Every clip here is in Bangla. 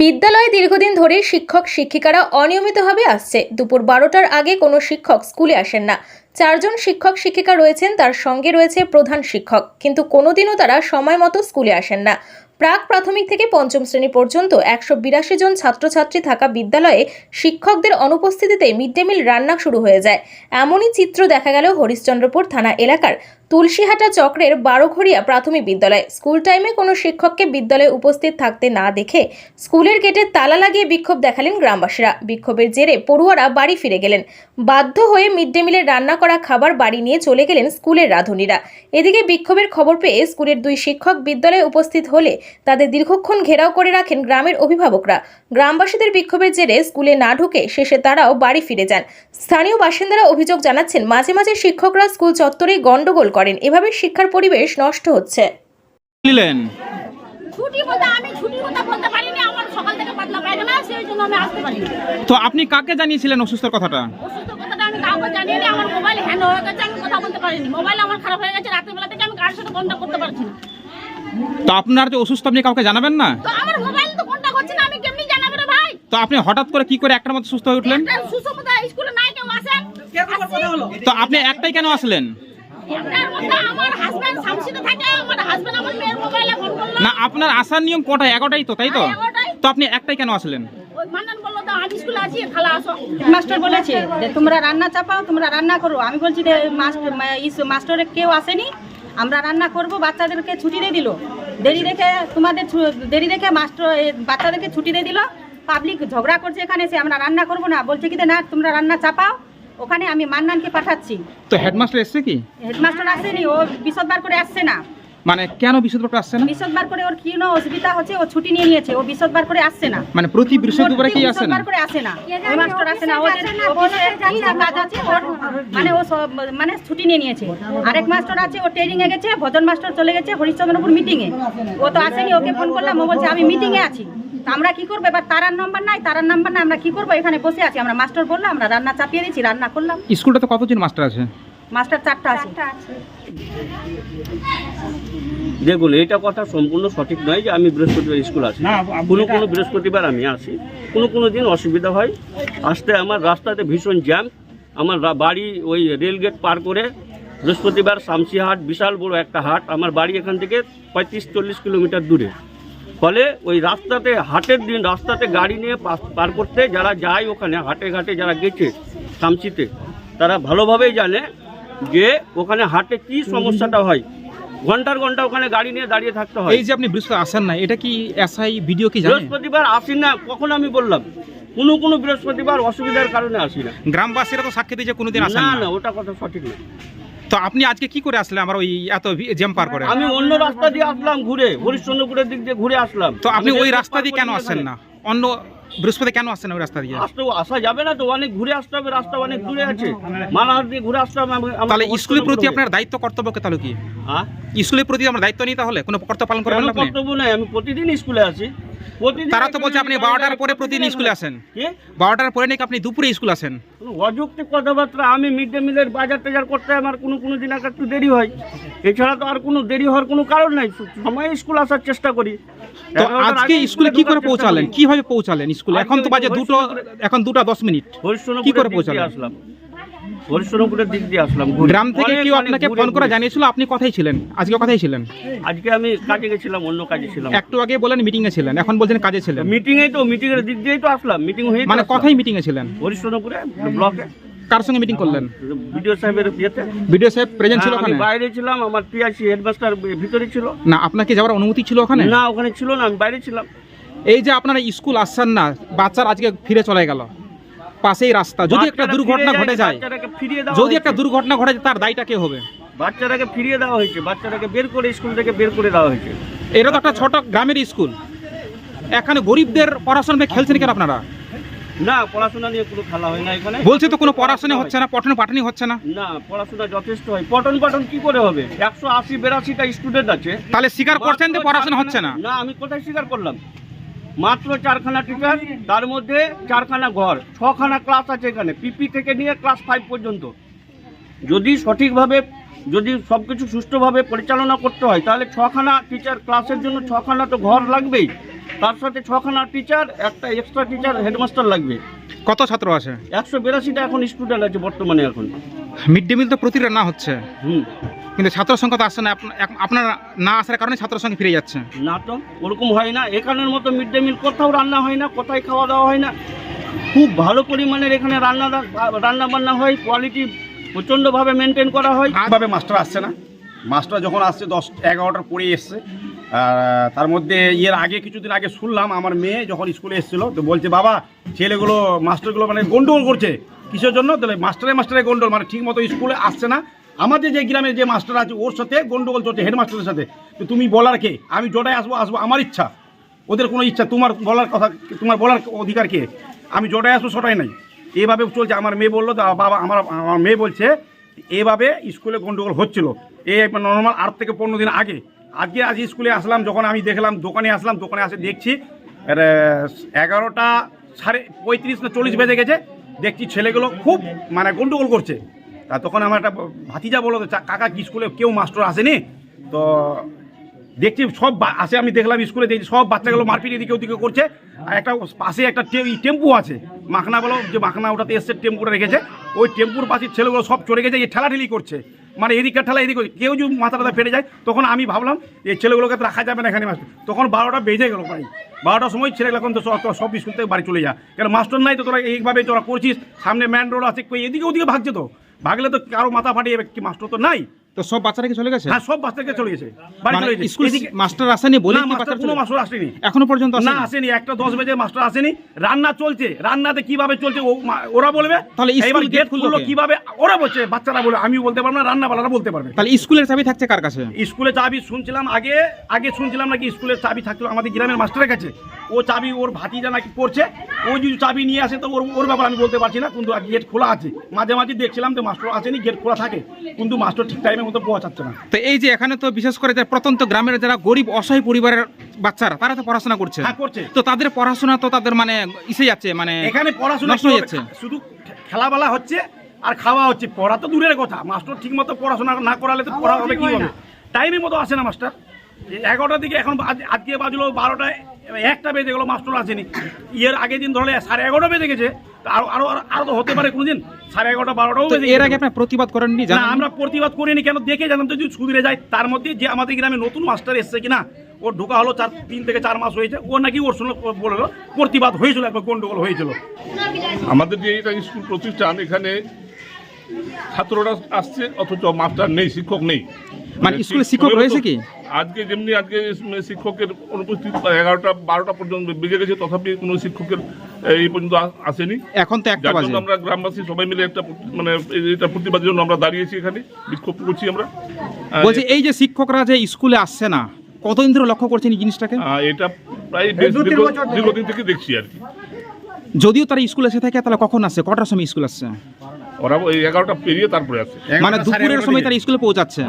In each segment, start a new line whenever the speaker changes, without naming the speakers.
বিদ্যালয়ে দীর্ঘদিন ধরে শিক্ষক শিক্ষিকারা অনিয়মিতভাবে আসছে। দুপুর বারোটার আগে কোনো শিক্ষক স্কুলে আসেন না। চারজন শিক্ষক শিক্ষিকা রয়েছেন, তার সঙ্গে রয়েছে প্রধান শিক্ষক। কিন্তু কোনোদিনও তারা সময় মতো স্কুলে আসেন না। প্রাক প্রাথমিক থেকে পঞ্চম শ্রেণি পর্যন্ত একশো বিরাশি জন ছাত্রছাত্রী থাকা বিদ্যালয়ে শিক্ষকদের অনুপস্থিতিতে মিড ডে মিল রান্না শুরু হয়ে যায়। এমনই চিত্র দেখা গেল হরিশ্চন্দ্রপুর থানা এলাকার তুলসীহাটা চক্রের বারোঘরিয়া প্রাথমিক বিদ্যালয়। স্কুল টাইমে কোনো শিক্ষককে বিদ্যালয়ে উপস্থিত থাকতে না দেখে স্কুলের গেটে তালা লাগিয়ে বিক্ষোভ দেখালেন গ্রামবাসীরা। বিক্ষোভের জেরে পড়ুয়ারা বাড়ি ফিরে গেলেন। বাধ্য হয়ে মিড ডে মিলের রান্না করা খাবার বাড়ি নিয়ে চলে গেলেন স্কুলের রাঁধুনিরা। এদিকে বিক্ষোভের খবর পেয়ে স্কুলের দুই শিক্ষক বিদ্যালয়ে উপস্থিত হলে তাদের দীর্ঘক্ষণ ঘেরাও করে রাখেন গ্রামের অভিভাবকরা। গ্রামবাসীদের বিক্ষোভের জেরে স্কুলে না ঢুকে শেষে তারাও বাড়ি ফিরে যান। স্থানীয় বাসিন্দারা অভিযোগ জানাচ্ছেন, মাঝে মাঝে শিক্ষকরা স্কুল চত্বরেই গন্ডগোল করেন। এভাবে শিক্ষার পরিবেশ নষ্ট হচ্ছে।
নিলেন
ছুটি বলতে আমি ছুটির কথা বলতে পারিনি আমার সকাল থেকে পাতলা পায়খানা সেই জন্য আমি আসতে পারিনি।
তো আপনি কাকে জানিয়েছিলেন অসুস্থর কথাটা?
অসুস্থ কথাটা আমি কাউকে জানিয়ে নি আমার মোবাইল হ্যান্ড হয়ে গেছে আমি কথা বলতে পারিনি। মোবাইল আমার খারাপ হয়ে গেছে রাতের বেলা থেকে আমি কারোর সাথে কন্ট্যাক্ট করতে পারছি না।
তো আপনার যে অসুস্থ আপনি কাউকে জানাবেন না?
তো আমার মোবাইল তো কন্ট্যাক্ট হচ্ছে না আমি কেমনি জানাব রে ভাই?
তো আপনি হঠাৎ করে কি করে একটার মধ্যে সুস্থ হয়ে উঠলেন?
একটা সুসুমতা স্কুলে নাই কেউ আসেন
তো আপনি একটাই কেন আসলেন?
একটার মধ্যে আমার হাজবেন্ড শামসিতে থাকে আমার হাজবেন্ড আমার মেয়ের মোবাইলে ফোন করল।
না আপনার আসার নিয়ম কটায়? এগারোটাই তো তাই তো?
হ্যাঁ,
তো আপনি একটাই কেন আসলেন?
বলল তো আমি স্কুলে আছি খালা
মাস্টার বলেছে যে তোমরা রান্না চাপাও তোমরা রান্না করো। আমি বলছি যে মাস্টার মা- মাস্টারে কেউ আসেনি। আমরা রান্না করব বাচ্চাদেরকে ছুটি দিয়ে দিল। দেরি রেখে তোমাদের ছু- দেরি রেখে মাস্টার বাচ্চাদেরকে ছুটি দিয়ে দিল। পাবলিক ঝগড়া করছে এখানে এসে আমরা রান্না করব না। বলছে কি যে না তোমরা রান্না চাপাও। ওখানে আমি মান্নানকে পাঠাচ্ছি।
তো হেডমাস্টার এসছে কি?
হেডমাস্টার আসেনি ও বিশদবার করে আসছে না।
মানে কেন বিশুদ্ধটা আসছে না?
বিশদবার করে ওর কি না অসুবিধা হচ্ছে ও ছুটি নিয়ে নিয়েছে ও বিশদবার করে আসছে না।
মানে প্রতি বৃহস্পতিবারে কি আসে না?
বিশদবার করে আসে না। ওই মাস্টার আসে না ও কি না কাজ আছে ওর মানে ও সব মানে ছুটি নিয়ে নিয়েছে। আরেক মাস্টার আছে ও ট্রেনিং এ গেছে ভজন মাস্টার চলে গেছে হরিশ্চন্দ্রপুর মিটিং এ। ও তো আসেনি ওকে ফোন করলাম ও বলছে আমি মিটিং এ আছি। আমরা কি করব? এবার তারার নাম্বার নাই তারার নাম্বার নাই আমরা কি করব? এখানে বসে আছি। আমরা মাস্টার বললাম আমরা রান্না চাপিয়ে দিয়েছি রান্না করলাম।
স্কুলটাতে কতজন মাস্টার আছে?
মাস্টার চারটা আছে।
দেখুন এটা কথা সম্পূর্ণ সঠিক নয় যে আমি বৃহস্পতিবার স্কুল আসি কোনো কোনো বৃহস্পতিবার আমি আসি কোনো কোনো দিন অসুবিধা হয়। আসতে আমার রাস্তাতে ভীষণ জ্যাম। আমার বাড়ি ওই রেলগেট পার করে বৃহস্পতিবার শামসিহাট বিশাল বড় একটা হাট। আমার বাড়ি এখান থেকে পঁয়ত্রিশ চল্লিশ কিলোমিটার দূরে। ফলে ওই রাস্তাতে হাটের দিন রাস্তাতে গাড়ি নিয়ে পার করতে যারা যায় ওখানে হাটে ঘাটে যারা গেছে শামসিতে তারা ভালোভাবেই জানে যে ওখানে হাটে কি সমস্যাটা হয়। ঘণ্টার ঘণ্টা ওখানে গাড়ি নিয়ে দাঁড়িয়ে থাকতে হয়।
এই যে আপনি বৃহস্পতি আসেন না এটা কি এসআই ভিডিও কি
বৃহস্পতিবার আসি না কখন আমি বললাম? কোনো কোনো বৃহস্পতিবার অসুবিধার কারণে আসি না।
গ্রামবাসীরা তো সাক্ষী দিয়েছে কোনোদিন আসেন
না
না।
না ওটা কথা সঠিক না।
তো আপনি আজকে কি করে আসলে আমার ওই এত জ্যাম পার করে?
আমি অন্য রাস্তা দিয়ে আসলাম ঘুরে হরিশ্চন্দ্রপুরের দিক দিয়ে ঘুরে আসলাম।
তো আপনি ওই রাস্তা দিয়ে কেন আসেন না? অন্য বৃহস্পতি কেন আসছেন ওই রাস্তা দিয়ে?
আসতে আসা যাবে না তো অনেক ঘুরে আসতে হবে রাস্তা অনেক দূরে আছে। মানাহার দিয়ে ঘুরে আসতে হবে
তাহলে স্কুলের প্রতি আপনার দায়িত্ব কর্তব্য কে তাহলে কি?
হ্যাঁ?
স্কুলের প্রতি আমার দায়িত্ব নেই তাহলে? কোনো কর্তব্য পালন করবেন না
কর্তব্য নাই? আমি প্রতিদিন স্কুলে আসি প্রতিদিন
তারা তো বলছে আপনি বারোটার পরে প্রতিদিন স্কুলে আসেন। বারোটার পরে নাকি আপনি দুপুরে স্কুল আসেন?
কোনো অযৌক্তিক কথাবার্তা আমি মিড ডে মিলের বাজার টাজার করতে আমার কোনো কোনো দিন আগে একটু দেরি হয়। এছাড়া তো আর কোনো দেরি হওয়ার কোনো কারণ নাই। সময় স্কুল আসার চেষ্টা করি।
তো আজকে স্কুলে কি করে পৌঁছালেন? কীভাবে পৌঁছালেন স্কুলে? এখন তো বাজে দুটো এখন দুটো দশ মিনিট। কি করে পৌঁছালেন?
আসলাম। দিক দিয়ে আসলাম ঘুরে।
গ্রাম থেকে
অনেক,
কেউ
অনেক
আপনাকে
ঘুরে
ফোন করে
ঘুরে।
জানিয়েছিল আপনি কথাই ছিলেন? আজকে কথাই ছিলেন?
আজকে আমি কাজে গেছিলাম অন্য কাজে ছিলাম।
একটু আগে বলেন মিটিং এ ছিলেন এখন বলছেন কাজে ছিলেন।
মিটিং এ তো মিটিং এর দিক দিয়েই তো আসলাম মিটিং হয়ে
মানে কথাই মিটিং এ ছিলেন?
ব্লকে।
কার সঙ্গে মিটিং করলেন?
বিডিও সাহেবের
ভিডিও সাহেব প্রেজেন্ট ছিল
হ্যাঁ, আমি
ওখানে?
বাইরে ছিলাম আমার পিআইসি হেডমাস্টার ভিতরে ছিল।
না আপনাকে যাওয়ার অনুমতি ছিল ওখানে?
না ওখানে ছিল না আমি বাইরে ছিলাম।
এই যে আপনারা স্কুল আসছেন না বাচ্চারা আজকে ফিরে চলে গেল। পাশেই রাস্তা। যদি একটা দুর্ঘটনা ঘটে যায় যদি একটা দুর্ঘটনা ঘটে যায় তার দায়টা কে হবে?
বাচ্চাটাকে ফিরিয়ে দেওয়া হয়েছে বাচ্চাটাকে বের করে স্কুল থেকে বের করে দেওয়া হয়েছে।
এটা তো একটা ছোট গ্রামের স্কুল। এখানে গরিবদের পড়াশোনা নিয়ে খেলছেন কেন আপনারা?
না পড়াশোনা নিয়ে কোনো খেলা হয় না এখানে।
বলছে তো কোনো পড়াশোনা হচ্ছে না পঠন পাঠানি হচ্ছে না?
না পড়াশোনা যথেষ্ট হয়। পঠন পাঠন কি করে হবে? একশো আশি বেরাশিটা স্টুডেন্ট আছে।
তাহলে স্বীকার করছেন যে পড়াশোনা হচ্ছে না?
না আমি কোথায় স্বীকার করলাম? মাত্র চারখানা টিচার তার মধ্যে চারখানা ঘর, ছখানা ক্লাস আছে এখানে পিপি থেকে নিয়ে ক্লাস ফাইভ পর্যন্ত। যদি সঠিকভাবে, যদি সব কিছু সুষ্ঠুভাবে পরিচালনা করতে হয়, তাহলে ছখানা টিচার ক্লাসের জন্য ছখানা তো ঘর লাগবেই। তার সাথে ছখানা টিচার একটা এক্সট্রা টিচার হেডমাস্টার লাগবে।
কত ছাত্র আছে?
একশো বিরাশিটা এখন স্টুডেন্ট আছে বর্তমানে এখন।
মিড ডে মিল তো প্রতিটা না হচ্ছে?
হুম।
কিন্তু ছাত্র সংখ্যা তো আসছে না। আপনার না আসার কারণে ছাত্র সংখ্যা ফিরে যাচ্ছে।
না তো ওরকম হয় না। এখানের মতো মিড ডে মিল কোথাও রান্না হয় না কোথায় খাওয়া দাওয়া হয় না। খুব ভালো পরিমাণের এখানে রান্না রান্না বান্না হয় কোয়ালিটি প্রচণ্ডভাবে মেনটেন করা হয়।
ভাবে মাস্টার আসছে না? মাস্টার যখন আসছে দশ, এগারোটার পরে এসছে। আর তার মধ্যে এর আগে কিছুদিন আগে শুনলাম, আমার মেয়ে যখন স্কুলে এসেছিল, তো বলছে, বাবা, ছেলেগুলো, মাস্টারগুলো মানে গন্ডগোল করছে কিসের জন্য? তাহলে মাস্টারে মাস্টারে গন্ডগোল মানে ঠিক মতো স্কুলে আসছে না। আমাদের যে গ্রামে যে মাস্টার আছে, ওর সাথে গন্ডগোল চলছে, হেডমাস্টারের সাথে। তো তুমি বলার কে? আমি জটায় আসব আসব, আমার ইচ্ছা। ওদের কোনো ইচ্ছা, তোমার বলার কথা, তোমার বলার অধিকার কে? আমি জটায় আসব সটাই নাই। এভাবে চলছে, আমার মেয়ে বলল "দা- বাবা, আমার আমার মেয়ে বলছে, এভাবে স্কুলে গন্ডগোল হচ্ছিল। এই নর্মাল আট থেকে পনেরো দিন আগে। আজকে আজ স্কুলে আসলাম যখন আমি দেখলাম দোকানে আসলাম দোকানে আসে দেখছি এগারোটা সাড়ে পঁয়ত্রিশ না চল্লিশ বেজে গেছে। দেখছি ছেলেগুলো খুব মানে গন্ডগোল করছে। তা তখন আমার একটা ভাতিজা বলল তো, কাকা কি স্কুলে কেউ মাস্টার আসেনি? তো দেখছি সব আসে আমি দেখলাম স্কুলে দেখছি সব বাচ্চাগুলো মারপিট এদিকে ওদিকে করছে। আর একটা পাশে একটা টেম্পু আছে। মাখনা বলো যে মাখনা ওটাতে এসছে টেম্পুটা রেখেছে। ওই টেম্পুর পাশে ছেলেগুলো সব চড়ে গেছে এই ঠেলাঠেলি করছে। মানে এদিকে ঠেলা এদিকে কেউ যদি মাথা টাথা ফেটে যায়, তখন আমি ভাবলাম এই ছেলেগুলোকে রাখা যাবে না এখানে মাস্টার? তখন বারোটা বেজে গেল প্রায় বারোটার সময় ছেলেগুলো এখন তো সব স্কুল থেকে বাড়ি চলে যা। কেন মাস্টার নাই তো তোরা এইভাবে তোরা করছিস? সামনে ম্যান রোড আছে এদিকে ওদিকে ভাগছে তো। ভাগলে তো কারও মাথা ফাটিয়ে কি মাস্টার তো নাই।
তো সব বাচ্চারা কি চলে গেছে?
হ্যাঁ সব বাচ্চাকে চলে গেছে। বাড়ি
মানে
চলে গেছে।
স্কুল মাস্টার আসেনি বলে
না
কি
মাস্টার কোনো মাস্টার আসেনি।
এখনও পর্যন্ত
না
আসেনি?
একটা দশ বেজে মাস্টার আসেনি। রান্না চলছে। রান্নাতে কীভাবে চলছে ওরা বলবে।
তাহলে স্কুল
গেট
খুললো
কীভাবে? ওরা বলছে বাচ্চারা বলে আমি বলতে পারব না রান্নাওয়ালারা বলতে পারবে।
তাহলে স্কুলের চাবি থাকছে কার কাছে?
স্কুলে চাবি শুনছিলাম আগে আগে শুনছিলাম নাকি স্কুলের চাবি থাকল আমাদের গ্রামের মাস্টারের কাছে। ও চাবি ওর ভাতিজা নাকি পড়ছে। ও যদি চাবি নিয়ে আসে তো ওর ওর ব্যাপার আমি বলতে পারছি না। কিন্তু গেট খোলা আছে। মাঝে মাঝে দেখছিলাম তো মাস্টার আসেনি গেট খোলা থাকে। কিন্তু মাস্টার ঠিক মতো না।
তো এই যে এখানে তো বিশেষ করে যে প্রত্যন্ত গ্রামের যারা গরিব অসহায় পরিবারের বাচ্চারা তারা তো পড়াশোনা করছে।
হ্যাঁ করছে।
তো তাদের পড়াশোনা তো তাদের মানে ইসে যাচ্ছে মানে
এখানে পড়াশোনা
নষ্ট হয়ে যাচ্ছে।
শুধু খেলাবেলা হচ্ছে আর খাওয়া হচ্ছে। পড়া তো দূরের কথা। মাস্টার ঠিক মতো পড়াশোনা না করালে তো পড়া হবে কি হবে? টাইমের মতো আসে না মাস্টার। এগারোটার দিকে এখন আজকে বাজলো বারোটায় একটা বেজে গেলো মাস্টার আসেনি। ইয়ের আগের দিন ধরলে সাড়ে এগারোটা বেজে গেছে। তা আরও আরও আরও তো হতে পারে কোনোদিন। সাড়ে এগারোটা বারোটাও বেজে
এর আগে আপনার প্রতিবাদ করেননি
না আমরা প্রতিবাদ করিনি। কেন? দেখে জানাম তো যদি সুবিধে যায় তার মধ্যে যে আমাদের গ্রামে নতুন মাস্টার এসছে কিনা ওর ঢোকা হলো চার তিন থেকে চার মাস হয়েছে। ও নাকি ওর সঙ্গে বলল প্রতিবাদ হয়েছিল একবার গন্ডগোল হয়েছিল।
আমাদের যে এটা স্কুল প্রতিষ্ঠান এখানে ছাত্ররা আসছে অথচ মাস্টার নেই শিক্ষক নেই।
মানে স্কুলে শিক্ষক রয়েছে কি?
আজকে যেমনি আজকে শিক্ষকের অনুপস্থিত এগারোটা বারোটা পর্যন্ত বেজে গেছে তথাপি কোনো শিক্ষকের এই পর্যন্ত আসেনি।
এখন তো একটা বাজে
জন্য আমরা গ্রামবাসী সবাই মিলে একটা মানে এটা প্রতিবাদের জন্য আমরা দাঁড়িয়েছি এখানে বিক্ষোভ করছি আমরা।
বলছি এই যে শিক্ষকরা যে স্কুলে আসছে না কতদিন ধরে লক্ষ্য করছেন এই জিনিসটাকে?
এটা প্রায় দীর্ঘদিন থেকে দেখছি আর কি।
যদিও তারা স্কুলে এসে থাকে তাহলে কখন আসছে? কটার সময় স্কুল আসছে?
ওরা ওই এগারোটা পেরিয়ে তারপরে আছে
মানে দুপুরের সময় তারা স্কুলে পৌঁছাচ্ছে।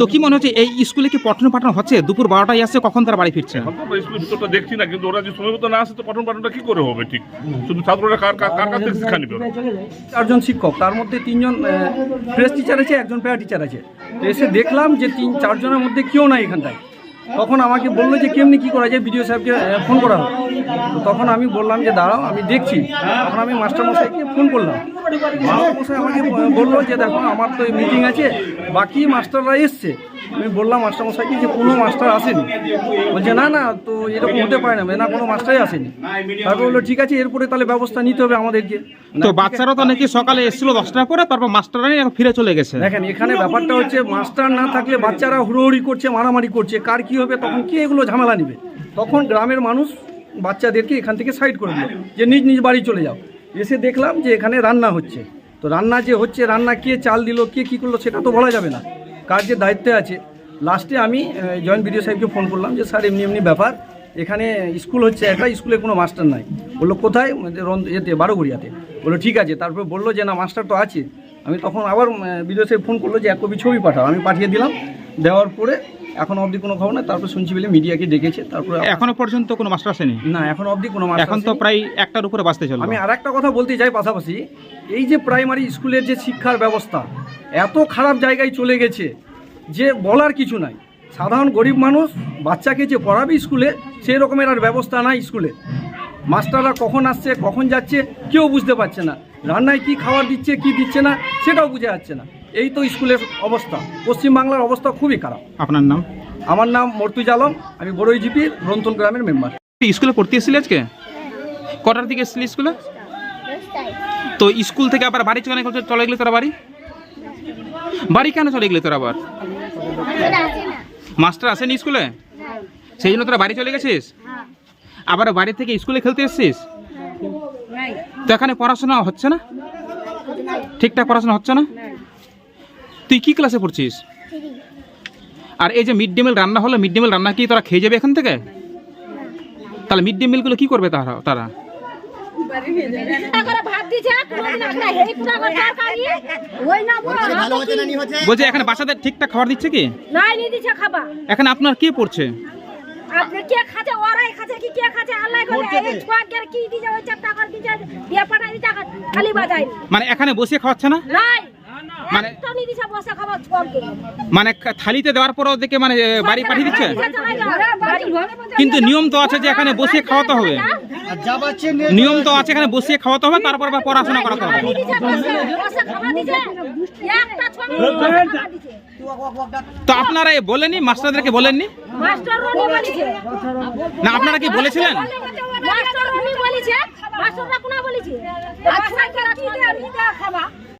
তো কি মনে হচ্ছে এই স্কুলে কি পঠন পাঠন হচ্ছে? দুপুর বারোটায় আসছে কখন তারা বাড়ি ফিরছে?
এখন তো ভিতরটা দেখছি না কিন্তু ওরা যে সময় মতো না আসে তো পঠন পাঠনটা কি করে হবে ঠিক? শুধু ছাত্ররা কার কার কার কাছ থেকে শিক্ষা নেবে
চারজন শিক্ষক তার মধ্যে তিনজন প্রেস টিচার আছে একজন প্যারা টিচার আছে। তো এসে দেখলাম যে তিন চারজনের মধ্যে কেউ নাই এখানটায়। তখন আমাকে বলল যে কেমনি কী করা যায় বিডিও সাহেবকে ফোন করা হোক। তখন আমি বললাম যে দাঁড়াও আমি দেখছি। তখন আমি মাস্টারমশাইকে ফোন করলাম। মাস্টারমশাই আমাকে ব- বলল যে দেখো আমার তো মিটিং আছে বাকি মাস্টাররা এসছে। আমি বললাম মাস্টারমশাইকে যে কোনো মাস্টার আসেনি? বলছে না না তো এরকম হতে পারে না না কোনো মাস্টারই আসেনি। তারপর বলল ঠিক আছে এরপরে তাহলে ব্যবস্থা নিতে হবে আমাদেরকে।
তো বাচ্চারা তো নাকি সকালে এসেছিল দশটার পরে তারপর মাস্টাররা নাকি ফিরে চলে গেছে।
দেখেন এখানে ব্যাপারটা হচ্ছে মাস্টার না থাকলে বাচ্চারা হুড়োহুড়ি করছে মারামারি করছে কার কি হবে তখন কে এগুলো ঝামেলা নিবে? তখন গ্রামের মানুষ বাচ্চাদেরকে এখান থেকে সাইড করে দিল যে নিজ নিজ বাড়ি চলে যাও। এসে দেখলাম যে এখানে রান্না হচ্ছে। তো রান্না যে হচ্ছে, রান্না কে চাল দিল, কে কী করল সেটা তো বলা যাবে না। কার যে দায়িত্বে আছে। লাস্টে আমি জয়েন্ট বিডিও সাহেবকে ফোন করলাম যে, স্যার, এমনি এমনি ব্যাপার। এখানে স্কুল হচ্ছে একটা স্কুলে কোনো মাস্টার নাই। বলল, কোথায়? এতে বারোগড়িয়াতে বলল, ঠিক আছে। তারপরে বলল যে, না মাস্টার তো আছে। আমি তখন আবার বিডিও সাহেব ফোন করল যে, এক কপি ছবি পাঠাও। আমি পাঠিয়ে দিলাম। দেওয়ার পরে এখনও অবধি কোনো খবর না তারপর শুনছি বলে মিডিয়াকে ডেকেছে তারপরে
এখনও পর্যন্ত কোনো মাস্টার আসেনি?
না এখন অবধি কোনো মাস্টার
এখন তো প্রায় একটার উপরে বাঁচতে চলবে
আমি আর একটা কথা বলতে চাই পাশাপাশি এই যে প্রাইমারি স্কুলের যে শিক্ষার ব্যবস্থা এত খারাপ জায়গায় চলে গেছে যে বলার কিছু নাই। সাধারণ গরিব মানুষ বাচ্চাকে যে পড়াবে স্কুলে সেই রকমের আর ব্যবস্থা নাই স্কুলে মাস্টাররা কখন আসছে কখন যাচ্ছে কেউ বুঝতে পারছে না। রান্নায় কি খাবার দিচ্ছে কি দিচ্ছে না সেটাও বুঝে যাচ্ছে না। এই তো স্কুলের অবস্থা। পশ্চিমবাংলার অবস্থা খুবই খারাপ।
আপনার নাম?
আমার নাম মর্তুজ আলম আমি বড়ই জিপির রন্তন গ্রামের মেম্বার
স্কুলে পড়তে এসেছিলি আজকে? কটার দিকে এসেছিলি স্কুলে? তো স্কুল থেকে আবার বাড়ি চলে গেলে চলে গেলে তোরা বাড়ি? বাড়ি কেন চলে গেলে তোরা আবার? মাস্টার আসেনি স্কুলে? সেই জন্য তোরা বাড়ি চলে গেছিস? আবার বাড়ি থেকে স্কুলে খেলতে এসেছিস? তো এখানে পড়াশোনা হচ্ছে না? ঠিকঠাক পড়াশোনা হচ্ছে না? তুই কি ক্লাসে পড়ছিস? আর এই যে মিড ডে মিল রান্না হলো মিড ডে মিল রান্না কি তারা খেয়ে যাবে এখান থেকে? তাহলে মিড ডে মিলগুলো কি করবে তারা তারা? বলছে এখানে বাচ্চাদের ঠিকঠাক খাবার দিচ্ছে কি? এখানে আপনার কে পড়ছে? মানে এখানে বসে খাওয়াচ্ছে না? মানে-
মানে
মানে থালিতে দেওয়ার পরও দেখে মানে বাড়ি পাঠিয়ে দিচ্ছে? কিন্তু নিয়ম তো আছে যে এখানে বসে খাওয়াতে হবে। নিয়ম তো আছে এখানে বসে খাওয়াতে হবে তারপর আবার পড়াশোনা করাতে হবে। তো আপনারা এ বলেননি? মাস্টারদেরকে বলেননি? না আপনারা কি বলেছিলেন?
মাস্টার বলেছে। মাস্টাররা কোনা বলেছে? আচ্ছা কি আমি খাবা?